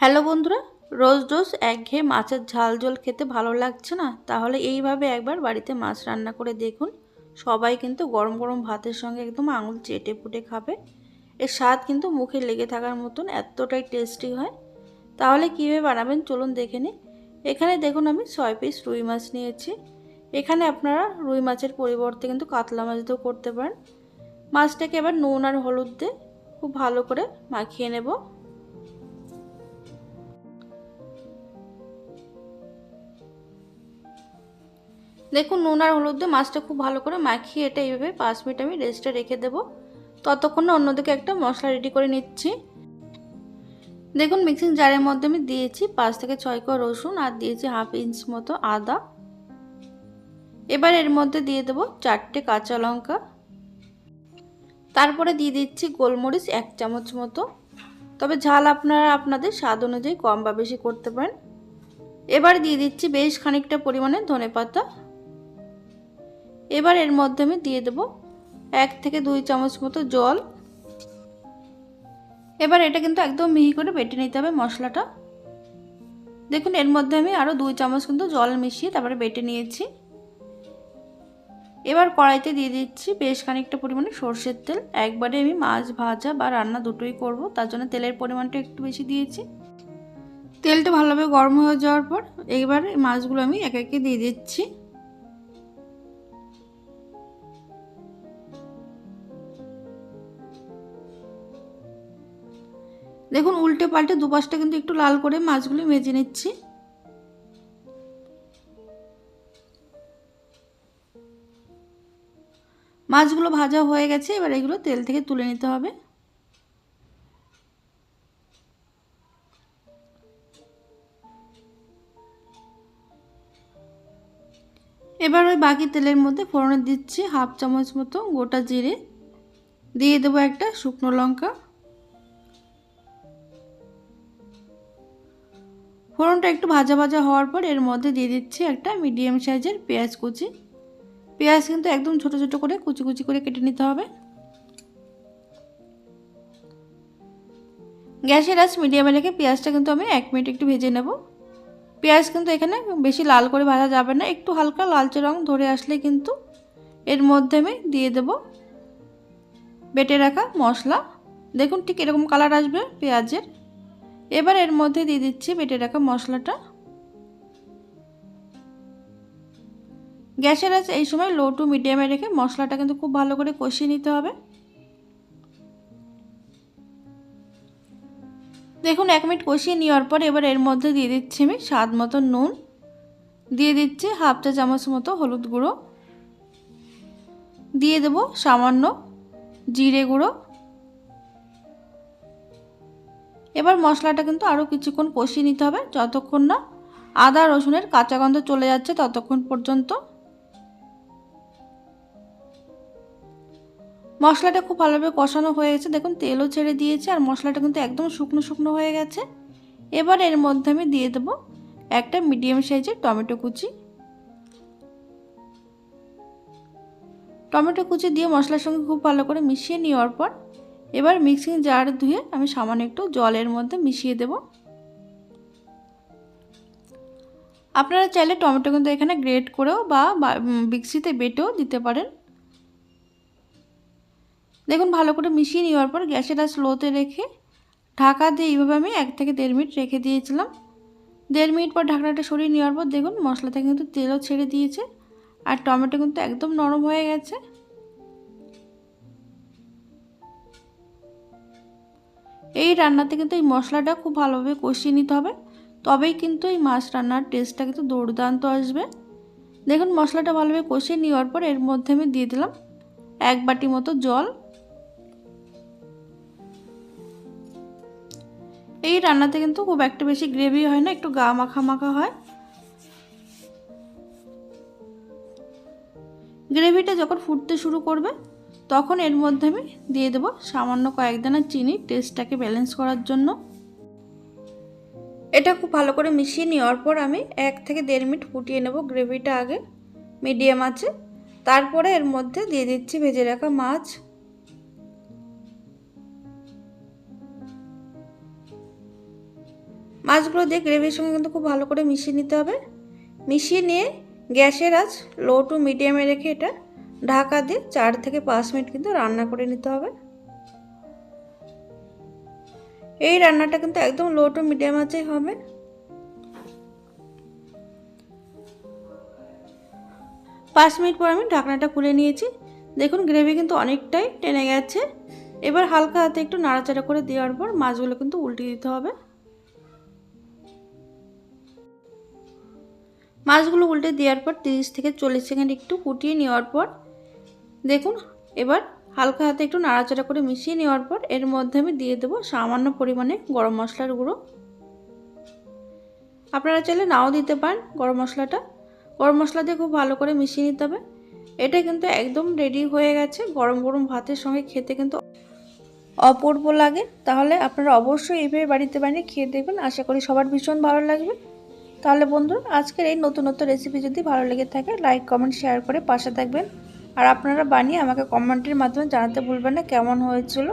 Hello বন্ধুরা, রোজ রোজ একঘেয়ে মাছের ঝাল ঝোল খেতে ভালো লাগছে না? তাহলে এইভাবে একবার বাড়িতে মাছ রান্না করে দেখুন। সবাই কিন্তু গরম গরম ভাতের সঙ্গে একদম আঙুল চেটে ফুটে খাবে। এর স্বাদ কিন্তু মুখে লেগে থাকার মতন এতটাই টেস্টি হয়। তাহলে কীভাবে বানাবেন চলুন দেখে নিই। এখানে দেখুন আমি ছয় পিস রুই মাছ নিয়েছি। এখানে আপনারা রুই মাছের পরিবর্তে কিন্তু কাতলা মাছ দিয়েও করতে পারেন। মাছটাকে এবার নুন আর হলুদ দিয়ে খুব ভালো করে মাখিয়ে নেব। দেখুন, নুন আর হলুদ দিয়ে মাছটা খুব ভালো করে মাখিয়ে এটা এইভাবে পাঁচ মিনিট আমি রেস্টে রেখে দেবো। ততক্ষণ অন্যদিকে একটা মশলা রেডি করে নিচ্ছি। দেখুন মিক্সিং জারের মধ্যে আমি দিয়েছি পাঁচ থেকে ছয় কোয়া রসুন আর দিয়েছি হাফ ইঞ্চ মতো আদা। এবার এর মধ্যে দিয়ে দেবো চারটে কাঁচা লঙ্কা। তারপরে দিয়ে দিচ্ছি গোলমরিচ এক চামচ মতো। তবে ঝাল আপনারা আপনাদের স্বাদ অনুযায়ী কম বা বেশি করতে পারেন। এবার দিয়ে দিচ্ছি বেশ খানিকটা পরিমাণে ধনে পাতা এবার এর মধ্যে আমি দিয়ে দেব এক থেকে দুই চামচ মতো জল। এবার এটা কিন্তু একদম মিহি করে বেটে নিতে হবে মশলাটা। দেখুন, এর মধ্যে আমি আরও দুই চামচ কিন্তু জল মিশিয়ে তারপরে বেটে নিয়েছি। এবার কড়াইতে দিয়ে দিচ্ছি বেশ খানিকটা পরিমাণে সর্ষের তেল। একবারে আমি মাছ ভাজা বা রান্না দুটোই করব, তার জন্য তেলের পরিমাণটা একটু বেশি দিয়েছি। তেলটা ভালোভাবে গরম হয়ে যাওয়ার পর এইবার মাছগুলো আমি এক একে দিয়ে দিচ্ছি। দেখুন, উল্টে পাল্টে দুপাশটা কিন্তু একটু লাল করে মাছগুলো মেজে নিচ্ছি। মাছগুলো ভাজা হয়ে গেছে, এবার এগুলো তেল থেকে তুলে নিতে হবে। এবার ওই বাকি তেলের মধ্যে ফোড়নে দিচ্ছি হাফ চামচ মতো গোটা জিরে। দিয়ে দেবো একটা শুকনো লঙ্কা। ফোড়নটা একটু ভাজা ভাজা হওয়ার পর এর মধ্যে দিয়ে দিচ্ছি একটা মিডিয়াম সাইজের পেঁয়াজ কুচি। পেঁয়াজ কিন্তু একদম ছোট ছোট করে কুচি কুচি করে কেটে নিতে হবে। গ্যাসের আঁচ মিডিয়ামে রেখে পেঁয়াজটা কিন্তু আমি এক মিনিট একটু ভেজে নেব। পেঁয়াজ কিন্তু এখানে বেশি লাল করে ভাজা যাবে না, একটু হালকা লালচে রং ধরে আসলে কিন্তু এর মধ্যে আমি দিয়ে দেব বেটে রাখা মশলা। দেখুন ঠিক এরকম কালার আসবে পেঁয়াজের। এবার এর মধ্যে দিয়ে দিচ্ছি বেটে রাখা মশলাটা। গ্যাসের আছে এই সময় লো টু মিডিয়ামে রেখে মশলাটা কিন্তু খুব ভালো করে কষিয়ে নিতে হবে। দেখুন, এক মিনিট কষিয়ে নেওয়ার পর এবার এর মধ্যে দিয়ে দিচ্ছি আমি স্বাদ মতো নুন। দিয়ে দিচ্ছি হাফ চা চামচ মতো হলুদ গুঁড়ো। দিয়ে দেবো সামান্য জিরে গুঁড়ো। এবার মশলাটা কিন্তু আরও কিছুক্ষণ কষিয়ে নিতে হবে, যতক্ষণ না আদা রসুনের কাঁচা গন্ধ চলে যাচ্ছে ততক্ষণ পর্যন্ত। মশলাটা খুব ভালোভাবে কষানো হয়ে গেছে, দেখুন তেলও ছেড়ে দিয়েছে আর মশলাটা কিন্তু একদম শুকনো শুকনো হয়ে গেছে। এবার এর মধ্যে আমি দিয়ে দেবো একটা মিডিয়াম সাইজের টমেটো কুচি। টমেটো কুচি দিয়ে মশলার সঙ্গে খুব ভালো করে মিশিয়ে নেওয়ার পর এবার মিক্সিং জার ধুয়ে আমি সামান্য একটু জলের মধ্যে মিশিয়ে দেব। আপনারা চাইলে টমেটো কিন্তু এখানে গ্রেট করেও বা মিক্সিতে বেটেও দিতে পারেন। দেখুন, ভালো করে মিশিয়ে নেওয়ার পর গ্যাসেটা স্লোতে রেখে ঢাকা দিয়ে এইভাবে আমি এক থেকে দেড় মিনিট রেখে দিয়েছিলাম। দেড় মিনিট পর ঢাকনাটা সরিয়ে নেওয়ার পর দেখুন, মশলা থেকে কিন্তু তেলও ছেড়ে দিয়েছে। আর টমেটো কিন্তু একদম নরম হয়ে গেছে। এই রান্নাতে কিন্তু এই মশলাটা খুব ভালোভাবে কষিয়ে নিতে হবে। তবেই কিন্তু এই মাছ রান্নার টেস্টটা কিন্তু দুর্দান্ত আসবে। দেখুন, মশলাটা ভালোভাবে কষিয়ে নেওয়ার পর এর মধ্যে আমি দিয়ে দিলাম এক বাটি মতো জল। এই রান্নাতে কিন্তু খুব একটা বেশি গ্রেভি হয় না, একটু গা মাখা মাখা হয়। গ্রেভিটা যখন ফুটতে শুরু করবে তখন এর মধ্যে আমি দিয়ে দেবো সামান্য কয়েক দানা চিনি টেস্টটাকে ব্যালেন্স করার জন্য। এটা খুব ভালো করে মিশিয়ে নেওয়ার পর আমি এক থেকে দেড় মিনিট ফুটিয়ে নেব গ্রেভিটা আগে মিডিয়াম আছে। তারপরে এর মধ্যে দিয়ে দিচ্ছি ভেজে রাখা মাছ। মাছগুলো দিয়ে গ্রেভির সঙ্গে কিন্তু খুব ভালো করে মিশিয়ে নিতে হবে। মিশিয়ে নিয়ে গ্যাসের আজ লো টু মিডিয়ামে রেখে এটা ঢাকা দিয়ে চার থেকে পাঁচ মিনিট কিন্তু রান্না করে নিতে হবে। এই রান্নাটা কিন্তু একদম লো টু মিডিয়াম আঁচেই হবে। পাঁচ মিনিট পর আমি ঢাকনাটা খুলে নিয়েছি। দেখুন গ্রেভি কিন্তু অনেকটাই টেনে গেছে। এবার হালকা হাতে একটু নাড়াচাড়া করে দেওয়ার পর মাছগুলো কিন্তু উল্টে দিতে হবে। মাছগুলো উল্টে দেওয়ার পর তিরিশ থেকে চল্লিশ সেকেন্ড একটু ফুটিয়ে নেওয়ার পর দেখুন, এবার হালকা হাতে একটু নাড়াচাড়া করে মিশিয়ে নেওয়ার পর এর মধ্যে আমি দিয়ে দেবো সামান্য পরিমাণে গরম মশলার গুঁড়ো। আপনারা চাইলে নাও দিতে পারেন গরম মশলাটা। গরম মশলা দিয়ে খুব ভালো করে মিশিয়ে নিতে হবে। এটা কিন্তু একদম রেডি হয়ে গেছে, গরম গরম ভাতের সঙ্গে খেতে কিন্তু অপূর্ব লাগে। তাহলে আপনারা অবশ্যই এইভাবে বাড়িতে বানিয়ে খেয়ে দেখবেন, আশা করি সবার ভীষণ ভালো লাগবে। তাহলে বন্ধু আজকের এই নতুন নতুন রেসিপি যদি ভালো লেগে থাকে লাইক কমেন্ট শেয়ার করে পাশে থাকবেন। আর আপনারা বানিয়ে আমাকে কমেন্টের মাধ্যমে জানাতে ভুলবেন না কেমন হয়েছিল?